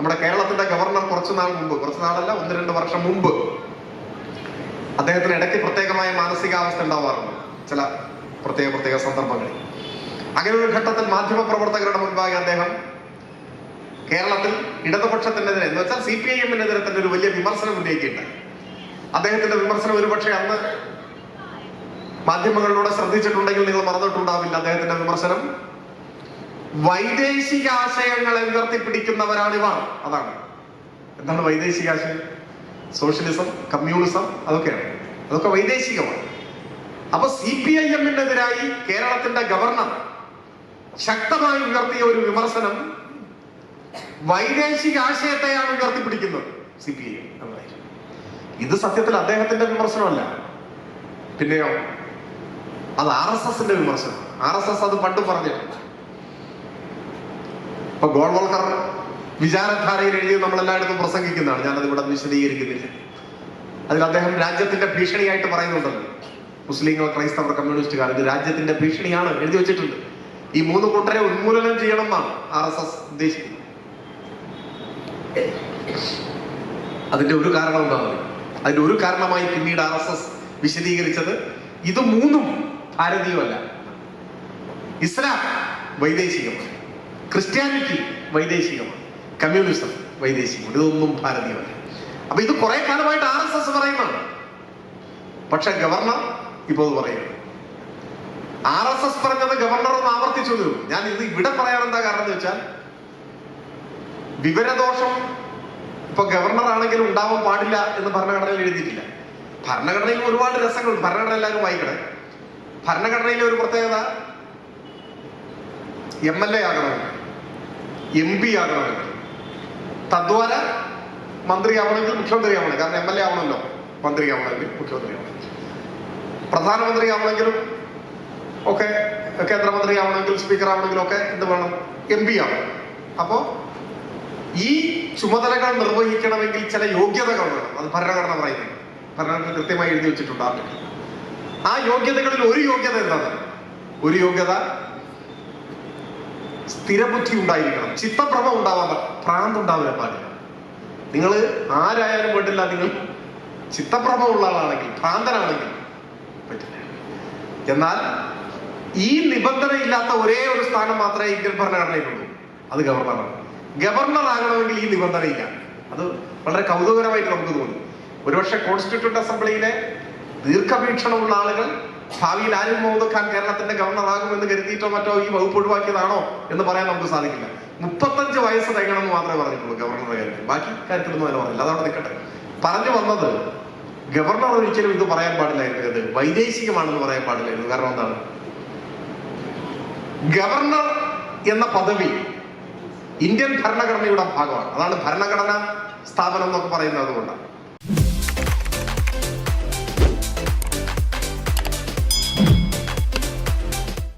നമ്മുടെ കേരളത്തിന്റെ ഗവർണർ കുറച്ചു നാൾ മുമ്പ് കുറച്ചു നാളല്ല ഒന്ന് രണ്ട് വർഷം മുമ്പ് അദ്ദേഹത്തിന് ഇടയ്ക്ക് പ്രത്യേകമായ മാനസികാവസ്ഥ ഉണ്ടാവാറുണ്ട്. ചില പ്രത്യേക പ്രത്യേക സന്ദർഭങ്ങളിൽ. അങ്ങനെ ഒരു ഘട്ടത്തിൽ മാധ്യമ പ്രവർത്തകരുടെ മുൻപാകെ അദ്ദേഹം കേരളത്തിൽ ഇടതുപക്ഷത്തിനെതിരെ എന്ന് വെച്ചാൽ സി പി ഐ എമ്മിനെതിരെ തന്നെ ഒരു വലിയ വിമർശനം ഉന്നയിക്കുകയുണ്ടായി. അദ്ദേഹത്തിന്റെ വിമർശനം ഒരുപക്ഷെ അന്ന് മാധ്യമങ്ങളിലൂടെ ശ്രദ്ധിച്ചിട്ടുണ്ടെങ്കിൽ നിങ്ങൾ മറന്നിട്ടുണ്ടാവില്ല അദ്ദേഹത്തിന്റെ വിമർശനം. വൈദേശിക ആശയങ്ങളെ ഉയർത്തിപ്പിടിക്കുന്നവരാണിവർ അതാണ്. എന്താണ് വൈദേശിക ആശയം സോഷ്യലിസം കമ്മ്യൂണിസം അതൊക്കെയാണ്. അതൊക്കെ വൈദേശികമാണ്. അപ്പൊ സി പി ഐ എമ്മിനെതിരായി കേരളത്തിന്റെ ഗവർണർ ശക്തമായി ഉയർത്തിയ ഒരു വിമർശനം വൈദേശിക ആശയത്തെയാണ് ഉയർത്തിപ്പിടിക്കുന്നത് സി പി ഐ ഇത് സത്യത്തിൽ അദ്ദേഹത്തിന്റെ വിമർശനമല്ല. പിന്നെയോ? അത് ആർ എസ് എസിന്റെ വിമർശനം. ആർ എസ് എസ് അത് പണ്ട് പറഞ്ഞിട്ടുണ്ട്. ഇപ്പൊ ഗോൾവൾക്കർ വിചാരധാരയിൽ എഴുതി നമ്മൾ എല്ലായിടത്തും പ്രസംഗിക്കുന്നതാണ്. ഞാനത് ഇവിടെ വിശദീകരിക്കുന്നില്ല. അതിൽ അദ്ദേഹം രാജ്യത്തിന്റെ ഭീഷണിയായിട്ട് പറയുന്നുണ്ടല്ലോ. മുസ്ലിങ്ങൾ ക്രൈസ്തവർ കമ്മ്യൂണിസ്റ്റുകാർ ഇത് രാജ്യത്തിന്റെ ഭീഷണിയാണ് എഴുതി വെച്ചിട്ടുണ്ട്. ഈ മൂന്ന് കൂട്ടരെ ഉന്മൂലനം ചെയ്യണം എന്നാണ് ആർ എസ് എസ് ഉദ്ദേശിക്കുന്നത്. അതിന്റെ ഒരു കാരണം എന്താണ് അതിന്റെ ഒരു കാരണമായി പിന്നീട് ആർ എസ് എസ് വിശദീകരിച്ചത് ഇത് മൂന്നും ഭാരതീയമല്ല. ഇസ്ലാം വൈദേശികമാണ്. ക്രിസ്ത്യാനിറ്റി വൈദേശികമാണ്. കമ്മ്യൂണിസം വൈദേശികമാണ്. ഇതൊന്നും ഭാരതീയമല്ല. അപ്പൊ ഇത് കുറെ കാലമായിട്ട് ആർ എസ് എസ് പറയുന്നതാണ് പക്ഷെ ഗവർണർ ഇപ്പോൾ പറയുന്നു. ആർ എസ് എസ് പറഞ്ഞത് ഗവർണർ ഒന്ന് ആവർത്തിച്ചു ഞാൻ ഇത് ഇവിടെ പറയാൻ എന്താ കാരണം എന്ന് വെച്ചാൽ വിവരദോഷം ഇപ്പൊ ഗവർണർ ആണെങ്കിലും ഉണ്ടാവാൻ പാടില്ല എന്ന് ഭരണഘടനയിൽ എഴുതിയിട്ടില്ല. ഭരണഘടനയിൽ ഒരുപാട് രസങ്ങളുണ്ട്. ഭരണഘടന എല്ലാവരും വായിക്കണേ ഭരണഘടനയിലെ ഒരു പ്രത്യേകത എം എൽ എ ആകണമെങ്കിൽ എം പി ആകണമെങ്കിൽ തദ്വാര മന്ത്രി ആവണമെങ്കിൽ മുഖ്യമന്ത്രി ആവണം കാരണം എം എൽ എ ആവണമല്ലോ. മന്ത്രി ആവണമെങ്കിൽ മുഖ്യമന്ത്രി ആവണം പ്രധാനമന്ത്രി ആവണമെങ്കിലും ഒക്കെ കേന്ദ്രമന്ത്രി ആവണമെങ്കിൽ സ്പീക്കർ ആവണമെങ്കിലും ഒക്കെ എന്ത് വേണം? എം പി ആവണം. അപ്പോ ഈ ചുമതലകൾ നിർവഹിക്കണമെങ്കിൽ ചില യോഗ്യതകൾ വേണം. അത് ഭരണഘടന പറയുന്നത്. ഭരണഘടന കൃത്യമായി എഴുതി വെച്ചിട്ടുണ്ട് ആ യോഗ്യതകളിൽ ഒരു യോഗ്യത എന്താണ്? ഒരു യോഗ്യത സ്ഥിരബുദ്ധി ഉണ്ടായിരിക്കണം. ചിത്തപ്രഭ ഉണ്ടാവാൻ ഭ്രാന്ത് ഉണ്ടാവില്ല പാടില്ല നിങ്ങൾ ആരായാലും വേണ്ടില്ല നിങ്ങൾ ചിത്തഭ്രമമുള്ള ആളാണെങ്കിൽ ഭ്രാന്തനാണെങ്കിൽ പറ്റില്ല. എന്നാൽ ഈ നിബന്ധന ഇല്ലാത്ത ഒരേ ഒരു സ്ഥാനം മാത്രമേ ഇന്ത്യൻ ഭരണഘടനയിലുള്ളൂ. അത് ഗവർണറാണ്. ഗവർണർ ആകണമെങ്കിൽ ഈ നിബന്ധന ഇല്ല അത് വളരെ കൗതുകരമായിട്ട് നമുക്ക് തോന്നി. ഒരുപക്ഷെ കോൺസ്റ്റിറ്റ്യൂട്ട് അസംബ്ലിയിലെ ദീർഘവീക്ഷണമുള്ള ആളുകൾ ഭാവിയിൽ ആരിഫ് മുഹമ്മദ് ഖാൻ കേരളത്തിന്റെ ഗവർണർ ആകുമെന്ന് കരുതിയിട്ടോ മറ്റോ ഈ വകുപ്പ് ഒഴിവാക്കിയതാണോ എന്ന് പറയാൻ നമുക്ക് സാധിക്കില്ല. മുപ്പത്തഞ്ച് വയസ്സ് തികണം എന്ന് മാത്രമേ പറഞ്ഞിട്ടുള്ളൂ ഗവർണറുടെ കാര്യത്തിൽ. ബാക്കി കാര്യത്തിലൊന്നും അതിന് പറഞ്ഞില്ല. അതവിടെ നിൽക്കട്ടെ. പറഞ്ഞു വന്നത് ഗവർണർ ഒരിക്കലും ഇത് പറയാൻ പാടില്ലായിരുന്നു. ഇത് വൈദേശികമാണെന്ന് പറയാൻ പാടില്ലായിരുന്നു. കാരണം എന്താണ്? ഗവർണർ എന്ന പദവി ഇന്ത്യൻ ഭരണഘടനയുടെ ഭാഗമാണ്. അതാണ് ഭരണഘടന സ്ഥാപനം എന്നൊക്കെ പറയുന്നത് അതുകൊണ്ടാണ്.